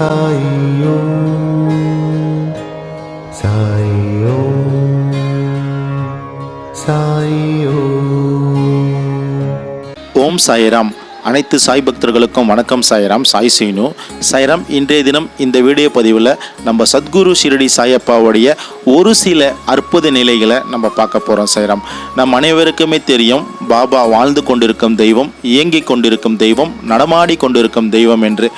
சாய் சாயோ சாயோ. ஓம் சாய் ஓம் சாய்ராம். அனைத்து சாய் பக்தர்களுக்கும் வணக்கம் சாய்ராம் சாய் சீனு. சாய்ராம் இன்றைய தினம் இந்த வீடியோ பதிவில் நம்ம சத்குரு ஷிரடி சாயப்பாவுடைய ஒரு சில அற்புத நிலைகளை நம்ம பார்க்க போகிறோம் சாய்ராம். நம் அனைவருக்குமே தெரியும் பாபா வாழ்ந்து கொண்டிருக்கும் தெய்வம் இயங்கிக் கொண்டிருக்கும் தெய்வம் நடமாடி கொண்டிருக்கும் தெய்வம் என்று.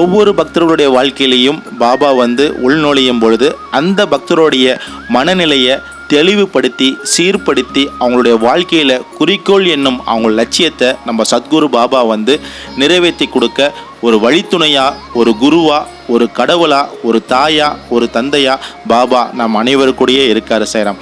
ஒவ்வொரு பக்தர்களுடைய வாழ்க்கையிலையும் பாபா வந்து உள்நுழையும் பொழுது அந்த பக்தருடைய மனநிலையை தெளிவுபடுத்தி சீர்படுத்தி அவங்களுடைய வாழ்க்கையில் குறிக்கோள் என்னும் அவங்க லட்சியத்தை நம்ம சத்குரு பாபா வந்து நிறைவேற்றி கொடுக்க ஒரு வழித்துணையாக ஒரு குருவாக ஒரு கடவுளாக ஒரு தாயாக ஒரு தந்தையாக பாபா நம் அனைவருக்கூடயே இருக்கார் சேரம்.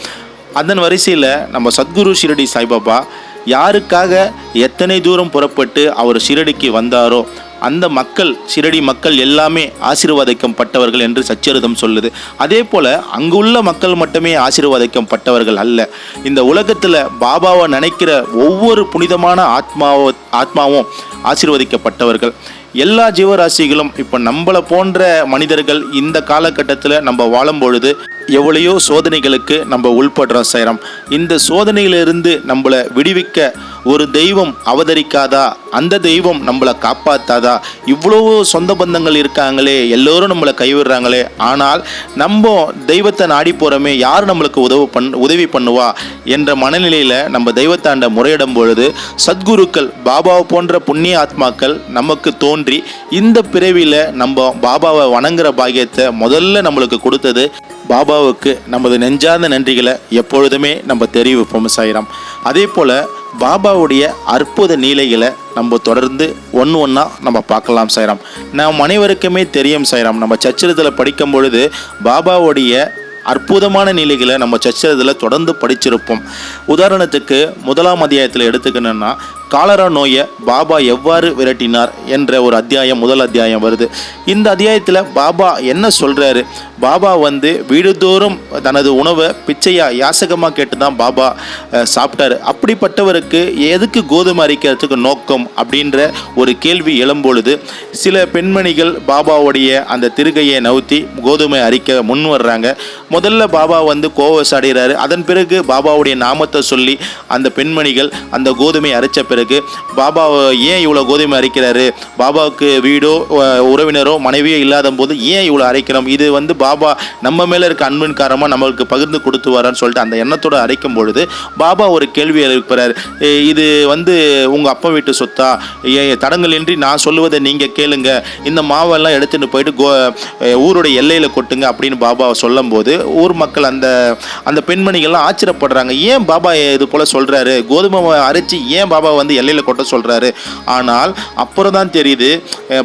அதன் வரிசையில் நம்ம சத்குரு ஷிரடி சாய்பாபா யாருக்காக எத்தனை தூரம் புறப்பட்டு அவர் ஷிரடிக்கு வந்தாரோ அந்த மக்கள் சிறடி மக்கள் எல்லாமே ஆசீர்வாதிக்கப்பட்டவர்கள் என்று சச்சரிதம் சொல்லுது. அதே போல அங்குள்ள மக்கள் மட்டுமே ஆசீர்வாதிக்கப்பட்டவர்கள் அல்ல. இந்த உலகத்தில் பாபாவை நினைக்கிற ஒவ்வொரு புனிதமான ஆத்மாவோ ஆத்மாவும் ஆசீர்வதிக்கப்பட்டவர்கள். எல்லா ஜீவராசிகளும் இப்போ நம்மளை போன்ற மனிதர்கள் இந்த காலகட்டத்தில் நம்ம வாழும் பொழுது எவ்வளையோ சோதனைகளுக்கு நம்ம உள்படுறோம் செய்கிறோம் இந்த சோதனையிலிருந்து நம்மளை விடுவிக்க ஒரு தெய்வம் அவதரிக்காதா? அந்த தெய்வம் நம்மளை காப்பாத்தாதா? இவ்வளவோ சொந்த பந்தங்கள் இருக்காங்களே எல்லோரும் நம்மளை கைவிடுறாங்களே. ஆனால் நம்ம தெய்வத்தை நாடி போகிறோமே யார் நம்மளுக்கு உதவு பண் உதவி பண்ணுவா? என்ற மனநிலையில் நம்ம தெய்வத்தாண்ட முறையிடும் பொழுது சத்குருக்கள் பாபாவை போன்ற புண்ணிய ஆத்மாக்கள் நமக்கு தோன்றி இந்த பிறவியில் நம்ம பாபாவை வணங்குற பாக்கியத்தை முதல்ல நம்மளுக்கு கொடுத்தது பாபாவுக்கு நமது நெஞ்சார்ந்த நன்றிகளை எப்பொழுதுமே நம்ம தெரிவிப்போம் சாயிரம். அதே போல் பாபாவுடைய அற்புத நீலைகளை நம்ம தொடர்ந்து ஒன்று ஒன்றா நம்ம பார்க்கலாம் சைராம் நாம் அனைவருக்குமே தெரியும் சைராம் நம்ம சச்சரித்தில் படிக்கும் பொழுது பாபாவுடைய அற்புதமான நிலைகளை நம்ம சச்சரத்தில் தொடர்ந்து படிச்சிருப்போம். உதாரணத்துக்கு முதலாம் அத்தியாயத்தில் எடுத்துக்கணுன்னா காலரா நோயை பாபா எவ்வாறு விரட்டினார் என்ற ஒரு அத்தியாயம் முதல் அத்தியாயம் வருது. இந்த அத்தியாயத்தில் பாபா என்ன சொல்கிறாரு பாபா வந்து வீடுதோறும் தனது உணவை பிச்சையா யாசகமாக கேட்டு தான் பாபா சாப்பிட்டாரு. அப்படிப்பட்டவருக்கு எதுக்கு கோதுமை அரிக்கிறதுக்கு நோக்கம் அப்படின்ற ஒரு கேள்வி எழும்பொழுது சில பெண்மணிகள் பாபாவுடைய அந்த திருகையை நவுத்தி கோதுமை அரிக்க முன் வர்றாங்க. முதல்ல பாபா வந்து கோவஸ் அடைகிறாரு அதன் பிறகு பாபாவுடைய நாமத்தை சொல்லி அந்த பெண்மணிகள் அந்த கோதுமை அரைச்ச பிறகு பாபா ஏன் இவ்வளோ கோதுமை அரைக்கிறாரு? பாபாவுக்கு வீடோ உறவினரோ மனைவியோ இல்லாத போது ஏன் இவ்வளோ அரைக்கிறோம்? இது வந்து பாபா நம்ம மேலே இருக்க அன்பின் காரணமாக நம்மளுக்கு பகிர்ந்து கொடுத்து வரான்னு சொல்லிட்டு அந்த எண்ணத்தோடு அரைக்கும் பொழுது பாபா ஒரு கேள்வி எழுப்புறார். இது வந்து உங்கள் அப்பா வீட்டு சொத்தா? ஏ, தடங்கலின்றி நான் சொல்லுவதை நீங்கள் கேளுங்க. இந்த மாவெல்லாம் எடுத்துகிட்டு போயிட்டு கோ ஊருடைய எல்லையில் கொட்டுங்க அப்படின்னு பாபா சொல்லும்போது ஊர் மக்கள் அந்த அந்த பெண்மணிகள்லாம் ஆச்சரியப்படுறாங்க. ஏன் பாபா இது போல் சொல்கிறாரு கோதுமை அரைச்சி ஏன் பாபா வந்து வந்து எல்லையில் கொட்ட சொல்கிறாரு ஆனால் அப்புறம் தான் தெரியுது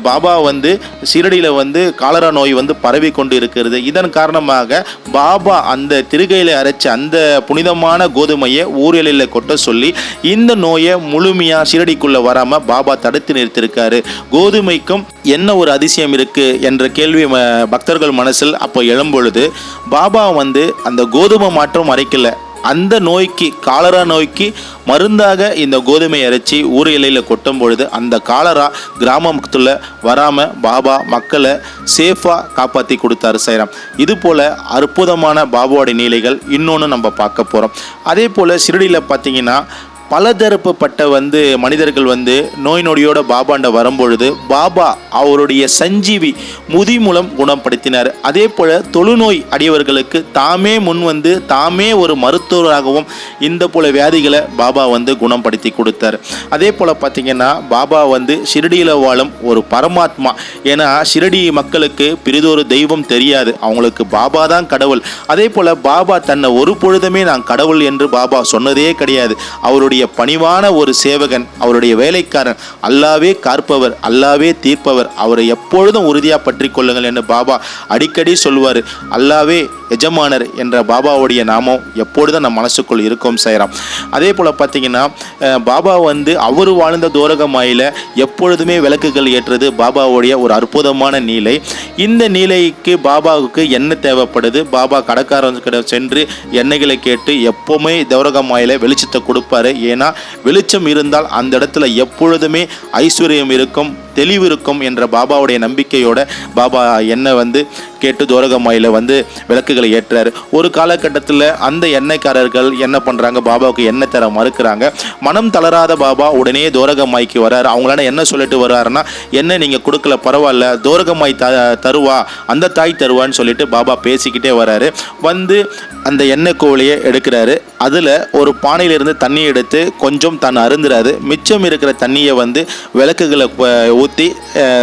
பாபா வந்து சீரடியில் வந்து காலரா நோய் வந்து பரவி கொண்டு இருக்கிறது. இதன் காரணமாக பாபா அந்த திருகையில் அரைச்ச அந்த புனிதமான கோதுமையை ஊர் எல்லையில் கொட்ட சொல்லி இந்த நோயை முழுமையாக சீரடிக்குள்ளே வராமல் பாபா தடுத்து நிறுத்தியிருக்காரு கோதுமைக்கும் என்ன ஒரு அதிசயம் இருக்குது என்ற கேள்வி ம- பக்தர்கள் மனசில் அப்போ எழும்பொழுது பாபா வந்து அந்த கோதுமை மாற்றம் அரைக்கலை. அந்த நோய்க்கு காலரா நோய்க்கு மருந்தாக இந்த கோதுமை அரைச்சி ஊர் எல்லையில் கொட்டும் பொழுது அந்த காலரா கிராமத்தில் வராமல் பாபா மக்களை சேஃபாக காப்பாற்றி கொடுத்தாரு சைராம். இது போல் அற்புதமான பாபாவோட நீலைகள் இன்னொன்று நம்ம பார்க்க போகிறோம் அதே போல் சிறுடியில் பார்த்தீங்கன்னா பலதரப்புப்பட்ட வந்து மனிதர்கள் வந்து நோய் நொடியோட பாபாண்ட வரும்பொழுது பாபா அவருடைய சஞ்சீவி முதி மூலம் குணப்படுத்தினார். அதே போல் தொழுநோய் அடியவர்களுக்கு தாமே முன் வந்து தாமே ஒரு மருத்துவராகவும் இந்த போல வியாதிகளை பாபா வந்து குணப்படுத்தி கொடுத்தார். அதே போல் பார்த்தீங்கன்னா பாபா வந்து ஷிரடியில் வாழும் ஒரு பரமாத்மா. ஏன்னா ஷிரடி மக்களுக்கு பிரிதொரு தெய்வம் தெரியாது. அவங்களுக்கு பாபா தான் கடவுள். அதே போல் பாபா தன்னை ஒரு பொழுதுமே நான் கடவுள் என்று பாபா சொன்னதே கிடையாது. அவருடைய பணிவான ஒரு சேவகன் அவருடைய வேலைக்காரன். அல்லாவே காற்பவர் அல்லாவே தீர்ப்பவர். அவரை எப்பொழுதும் உறுதியாக பற்றி கொள்ளுங்கள் என்று பாபா அடிக்கடி சொல்வார் அல்லாவே எஜமானர் என்ற பாபாவுடைய நாமம் எப்பொழுதும் நம் மனசுக்குள் இருக்கும் செய்கிறோம் அதே போல் பார்த்தீங்கன்னா பாபா வந்து அவர் வாழ்ந்த தோரகமாயில் எப்பொழுதுமே விளக்குகள் ஏற்றது பாபாவுடைய ஒரு அற்புதமான நீலை. இந்த நீலைக்கு பாபாவுக்கு என்ன தேவைப்படுது? பாபா கடற்காரர்கிட்ட சென்று எண்ணெய்களை கேட்டு எப்போவுமே தோரகமாயில வெளிச்சத்தை கொடுப்பாரு. ஏன்னா வெளிச்சம் இருந்தால் அந்த இடத்துல எப்பொழுதுமே ஐஸ்வர்யம் இருக்கும். தெளிவு இருக்கும் என்ற பாபாவுடைய நம்பிக்கையோட பாபா எண்ணெய் வந்து கேட்டு தோரகமாயில் வந்து விளக்குகளை ஏற்றார். ஒரு காலகட்டத்தில் அந்த எண்ணெய்க்காரர்கள் என்ன பண்ணுறாங்க பாபாவுக்கு எண்ணெய் தர மறுக்கிறாங்க. மனம் தளராத பாபா உடனே தோரகமாய்க்கு வராரு. அவங்களால என்ன சொல்லிட்டு வர்றாருன்னா என்ன நீங்கள் கொடுக்கல பரவாயில்ல. தோரகமாய் த தருவா. அந்த தாய் தருவான்னு சொல்லிட்டு பாபா பேசிக்கிட்டே வராரு. வந்து அந்த எண்ணெய் கோழியை எடுக்கிறாரு. அதில் ஒரு பானையிலிருந்து தண்ணி எடுத்து கொஞ்சம் தன் அருந்துறாரு. மிச்சம் இருக்கிற தண்ணியை வந்து விளக்குகளை ஊற்றி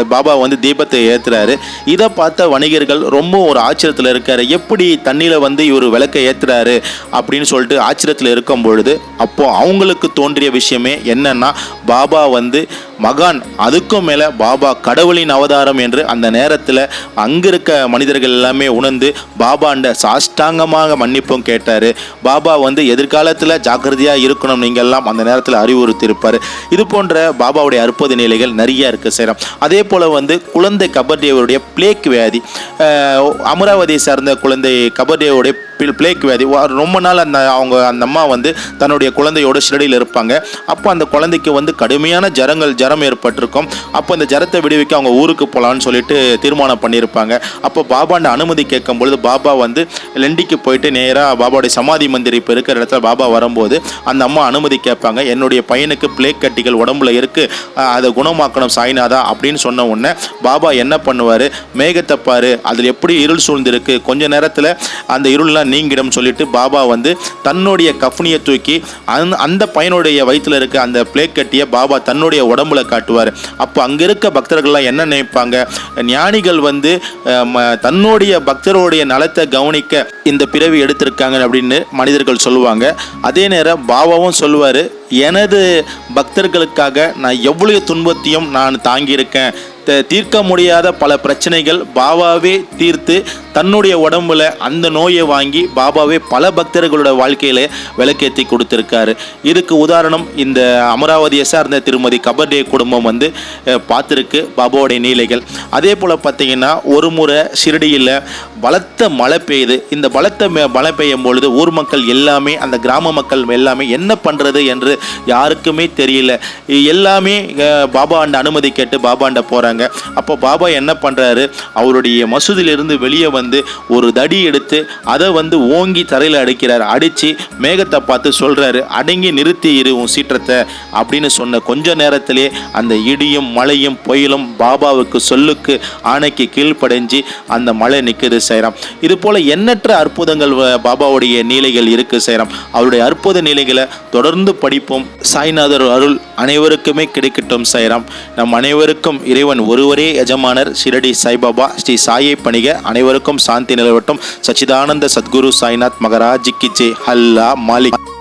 பாபா வந்து தீபத்தை ஏற்றுறாரு இதை பார்த்த வணிகர்கள் ரொம்ப ஒரு ஆச்சரியத்தில் இருக்கார். எப்படி தண்ணியில் வந்து இவர் விளக்கை ஏற்றுறாரு அப்படின்னு சொல்லிட்டு ஆச்சரியத்தில் இருக்கும் பொழுது அப்போது அவங்களுக்கு தோன்றிய விஷயமே என்னென்னா பாபா வந்து மகான் அதுக்கும் மேலே பாபா கடவுளின் அவதாரம் என்று அந்த நேரத்தில் அங்கே இருக்க மனிதர்கள் எல்லாமே உணர்ந்து பாபாண்ட சாஷ்டாங்கமாக மன்னிப்பும் கேட்டார். பாபா வந்து எதிர்காலத்தில் ஜாக்கிரதையாக இருக்கணும் நீங்கள் எல்லாம் அந்த நேரத்தில் அறிவுறுத்தியிருப்பார். இது போன்ற பாபாவுடைய அற்புத நிலைகள் நிறைய இருக்குது சேரம். அதே போல் வந்து குழந்தை கபர்டேவருடைய பிளேக் வியாதி அமராவதியை சார்ந்த குழந்தை கபர்டேவுடைய பிளேக் வியாதி வா- ரொம்ப நாள் அந்த அவங்க அந்த அம்மா வந்து தன்னுடைய குழந்தையோட ஷிரடியில் இருப்பாங்க. அப்போ அந்த குழந்தைக்கு வந்து கடுமையான ஜரங்கள் ஜரம் ஏற்பட்டிருக்கும். அப்போ அந்த ஜரத்தை விடுவிக்க அவங்க ஊருக்கு போகலான்னு சொல்லிட்டு தீர்மானம் பண்ணியிருப்பாங்க. அப்போ பாபாண்ட அனுமதி கேட்கும் பொழுது பாபா வந்து லெண்டிக்கு போயிட்டு நேராக பாபாவுடைய சமாதி மந்திரி இப்போ இருக்கிற இடத்துல பாபா வரும்போது அந்த அம்மா அனுமதி கேட்பாங்க. என்னுடைய பையனுக்கு பிளேக் கட்டிகள் உடம்புல இருக்குது அதை குணமாக்கணும் சாய்நாதா அப்படின்னு சொன்ன உடனே பாபா என்ன பண்ணுவார்? மேகத்தை பாரு. அதில் எப்படி இருள் சூழ்ந்திருக்கு? கொஞ்ச நேரத்தில் அந்த இருள்லாம் நீங்கிடும் சொல்லிட்டு பாபா வந்து தன்னுடைய கஃப்னியை தூக்கி அந் அந்த பையனுடைய வயிற்றில் இருக்க அந்த பிளேக் கட்டியை பாபா தன்னுடைய உடம்புல காட்டுவார். அப்போ அங்கே இருக்க பக்தர்கள்லாம் என்ன நினைப்பாங்க? ஞானிகள் வந்து தன்னுடைய பக்தருடைய நலத்தை கவனிக்க இந்த பிறவி எடுத்திருக்காங்க அப்படின்னு மனிதர்கள் சொல்லுவாங்க. அதே நேரம் பாபாவும் சொல்லுவார் எனது பக்தர்களுக்காக நான் எவ்வளோ துன்பத்தையும் நான் தாங்கியிருக்கேன். தீர்க்க முடியாத பல பிரச்சனைகள் பாபாவே தீர்த்து தன்னுடைய உடம்புல அந்த நோயை வாங்கி பாபாவே பல பக்தர்களோட வாழ்க்கையில விளக்கேற்றி கொடுத்துருக்காரு. இதுக்கு உதாரணம் இந்த அமராவதியை சார்ந்த திருமதி கபர்டே குடும்பம் வந்து பார்த்துருக்கு பாபாவுடைய நீலைகள். அதே போல் பார்த்தீங்கன்னா ஒரு முறை ஷிரடியில் பலத்த மழை பெய்யுது இந்த பலத்த ம- மழை பெய்யும் பொழுது ஊர் மக்கள் எல்லாமே அந்த கிராம மக்கள் எல்லாமே என்ன பண்ணுறது என்று யாருக்குமே தெரியல. எல்லாமே பாபா பாபாண்ட அனுமதி கேட்டு பாபாண்ட போகிறாங்க அப்போ பாபா என்ன பண்ணுறாரு அவருடைய மசூதியிலிருந்து வெளியே வந்து ஒரு தடி எடுத்து அதை வந்து ஓங்கி தரையில் அடிக்கிறார். அடித்து மேகத்தை பார்த்து சொல்கிறாரு அடங்கி நிறுத்தி இரு உன் சீற்றத்தை. அப்படின்னு சொன்ன கொஞ்ச நேரத்திலே அந்த இடியும் மழையும் புயலும் பாபாவுக்கு சொல்லுக்கு ஆணைக்கு கீழ்ப்படைஞ்சு அந்த மழை நிற்குது சேரம். இது போல் எண்ணற்ற அற்புதங்கள் வ- பாபாவுடைய நீலைகள் இருக்குது சேரம். அவருடைய அற்புத நிலைகளை தொடர்ந்து படிப்போம். சாய்நாதர் அருள் அனைவருக்குமே கிடைக்கட்டும் சைராம் நம் அனைவருக்கும் இறைவன் ஒருவரே எஜமானர் ஷிரடி சாய்பாபா ஸ்ரீ சாயை பணிக. அனைவருக்கும் சாந்தி நிலவட்டும். சச்சிதானந்த சத்குரு சாய்நாத் மகராஜிக்கு ஜெய். ஹல்லா மாலிக்.